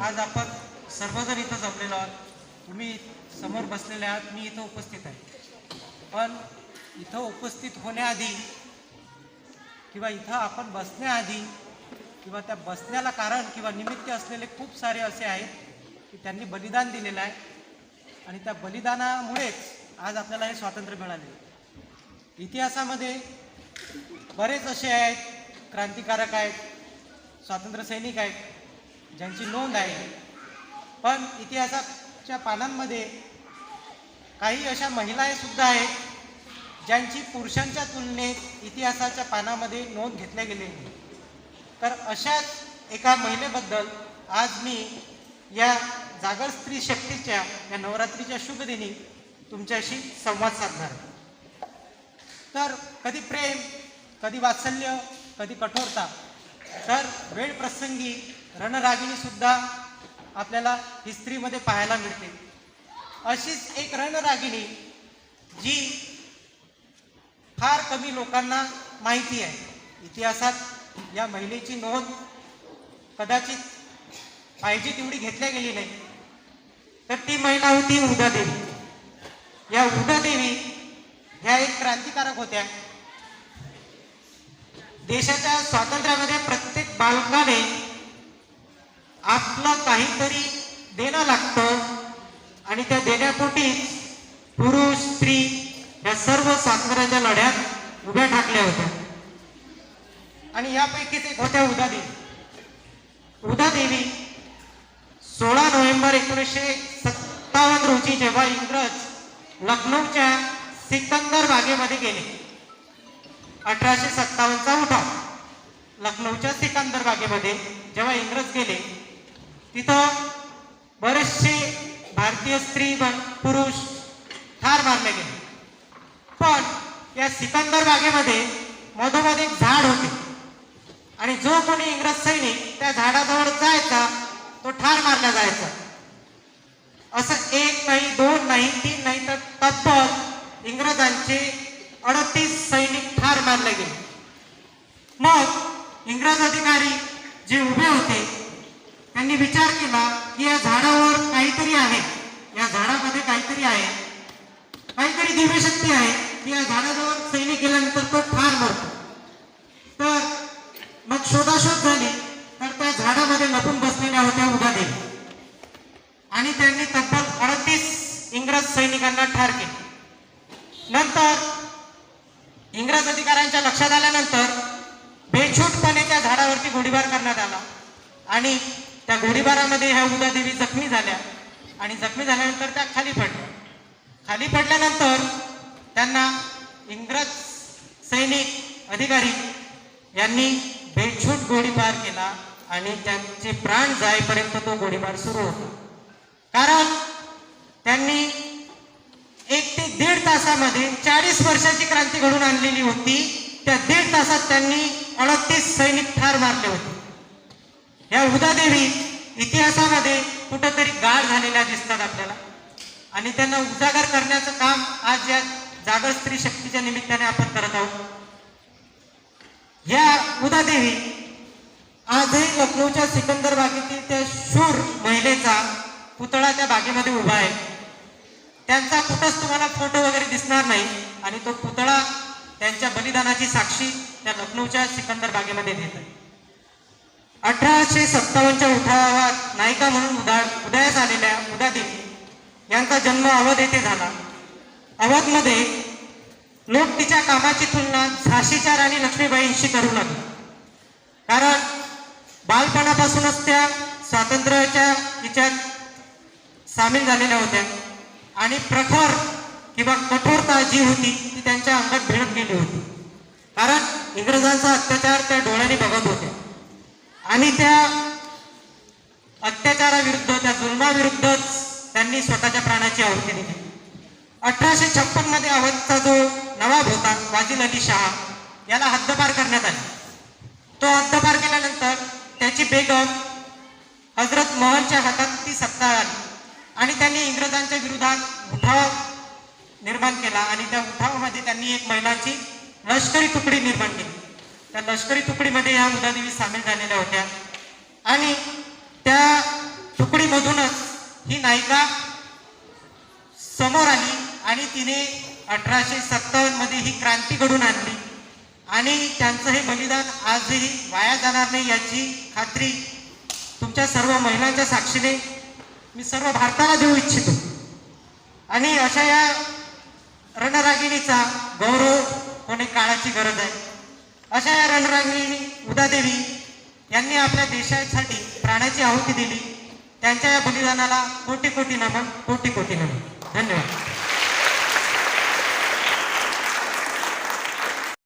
आज आपण सर्वजण इथं जमलेलो आहोत. तुम्ही समोर बसलेले आहात. मी इथं उपस्थित आहे. पण इथं उपस्थित होण्याआधी किंवा इथं आपण बसण्याआधी किंवा त्या बसण्याला कारण किंवा निमित्त असलेले खूप सारे असे आहेत की त्यांनी बलिदान दिलेलं आहे. आणि त्या बलिदानामुळेच आज आपल्याला हे स्वातंत्र्य मिळाले. इतिहासामध्ये बरेच असे आहेत. क्रांतिकारक आहेत. स्वातंत्र्य सैनिक आहेत. ज्यांची नोंद आहे. पण इतिहासाच्या पानांमध्ये काही अशा महिलासुद्धा आहेत ज्यांची पुरुषांच्या तुलनेत इतिहासाच्या पानामध्ये नोंद घेतल्या गेलेली नाही. तर अशाच एका महिलेबद्दल आज मी या जागर स्त्री शक्तीच्या या नवरात्रीच्या शुभदिनी तुमच्याशी संवाद साधणार तर कधी प्रेम कधी वात्सल्य कधी कठोरता तर वेळ प्रसंगी रणरागिणी सुद्धा आपल्याला हिस्ट्रीमध्ये पाहायला मिळते. अशीच एक रणरागिणी जी फार कमी लोकांना माहिती आहे. इतिहासात या महिलेची नोंद कदाचित पाहिजे तेवढी घेतल्या गेली नाही. तर ती महिला होती उदादेवी या उदादेवी ह्या एक क्रांतिकारक होत्या. देशाच्या स्वातंत्र्यामध्ये प्रत्येक बालकाने आपलं काहीतरी देणं लागतं. आणि त्या देण्यापोटी पुरुष स्त्री या सर्व स्वातंत्र्याच्या लढ्यात उभ्या ठाकल्या होत्या. आणि यापैकीच एक होत्या उदादेवी. उदादेवी सोळा नोव्हेंबर एकोणीसशे सत्तावन्न रोजी जेव्हा इंग्रज लखनौच्या सिकंदर बागेमध्ये गेले. अठराशे सत्तावन्नचा उठाव. लखनौच्या सिकंदर बागेमध्ये जेव्हा इंग्रज गेले तिथं बरेचसे भारतीय स्त्री पुरुष ठार मारले गेले. पण या सिकंदर बागेमध्ये मधोमध एक झाड होते. आणि जो कोणी इंग्रज सैनिक त्या झाडाजवळ जायचा तो ठार मारला जायचा. असं एक नाही दोन नाही तीन नाही तर तब्बल इंग्रजांचे अडतीस सैनिक ठार मारले गेले. मग इंग्रज अधिकारी जे उभे होते त्यांनी विचार केला की या झाडावर काहीतरी आहे. या झाडामध्ये काहीतरी आहे. काहीतरी दिव्यशक्ती आहे. की या झाडाजवळ सैनिक गेल्यानंतर तो ठार मरतो. तर मग शोधाशोध झाली. तर त्या झाडामध्ये लपून बसलेल्या होत्या उदादेवी आणि त्यांनी तब्बल अडतीस इंग्रज सैनिकांना ठार केले. नंतर इंग्रज अधिकाऱ्यांच्या लक्षात आल्यानंतर बेछूटपणे त्या झाडावरती गोळीबार करण्यात आला. आणि त्या गोळीबारामध्ये ह्या उदादेवी जखमी झाल्या. आणि जखमी झाल्यानंतर त्या खाली पडल्या. खाली पडल्यानंतर त्यांना इंग्रज सैनिक अधिकारी यांनी बेछूट गोळीबार केला आणि त्यांचे प्राण जाईपर्यंत तो गोळीबार सुरू होता. कारण त्यांनी एक ते दीड तासामध्ये चाळीस वर्षाची क्रांती घडून आणलेली होती. त्या दीड तासात त्यांनी अडतीस सैनिक ठार मारले होते. या उदादेवी इतिहासामध्ये कुठंतरी गाढ झालेल्या दिसतात आपल्याला. आणि त्यांना उजागर करण्याचं काम आज या जागर स्त्री शक्तीच्या निमित्ताने आपण करत आहोत. या उदादेवी आजही लखनौच्या सिकंदर बागेतील त्या शूर महिलेचा पुतळा त्या बागेमध्ये उभा आहे. त्यांचा कुठंच तुम्हाला फोटो वगैरे दिसणार नाही आणि तो पुतळा त्यांच्या बलिदानाची साक्षी त्या लखनौच्या सिकंदर बागेमध्ये देत आहे. अठराशे सत्तावन्नच्या उठावात नायिका म्हणून उदा उदयास आलेल्या उदादेवी यांचा जन्म अवध येथे झाला. अवधमध्ये लोक तिच्या कामाची तुलना झाशीच्या राणी लक्ष्मीबाईंशी करू लागले. कारण बालपणापासूनच त्या स्वातंत्र्याच्या हिच्यात सामील झालेल्या होत्या. आणि प्रखर किंवा कठोरता जी होती ती त्यांच्या अंगात भिडत गेली होती. कारण इंग्रजांचा अत्याचार त्या डोळ्यांनी बघत होत्या. आणि त्या अत्याचाराविरुद्ध त्या जुलमाविरुद्धच त्यांनी स्वतःच्या प्राणाची आहुती दिली. अठराशे छप्पनमध्ये अवधचा जो नवाब होता वाजिल अली शहा याला हद्दपार करण्यात आली. तो हद्दपार केल्यानंतर त्याची बेगम हजरत मोहनच्या हातात ती सत्ता आली आणि त्यांनी इंग्रजांच्या विरोधात उठाव निर्माण केला आणि त्या उठावामध्ये त्यांनी एक महिलांची लष्करी तुकडी निर्माण केली. त्या लष्करी तुकडीमध्ये ह्या उदादेवी सामील झालेल्या होत्या. आणि त्या तुकडीमधूनच ही नायिका समोर आली आणि तिने अठराशे सत्तावन्नमध्ये ही क्रांती घडून आणली. आणि त्यांचं हे बलिदान आजही वाया जाणार नाही याची खात्री तुमच्या सर्व महिलांच्या साक्षीने मी सर्व भारताला देऊ इच्छितो. आणि अशा या रणरागिणीचा गौरव होणे काळाची गरज आहे. अशा या रणरागिणी उदादेवी यांनी आपल्या देशासाठी प्राणाची आहुती दिली. त्यांच्या या बलिदानाला कोटी कोटी नमन कोटी कोटी नमन. धन्यवाद.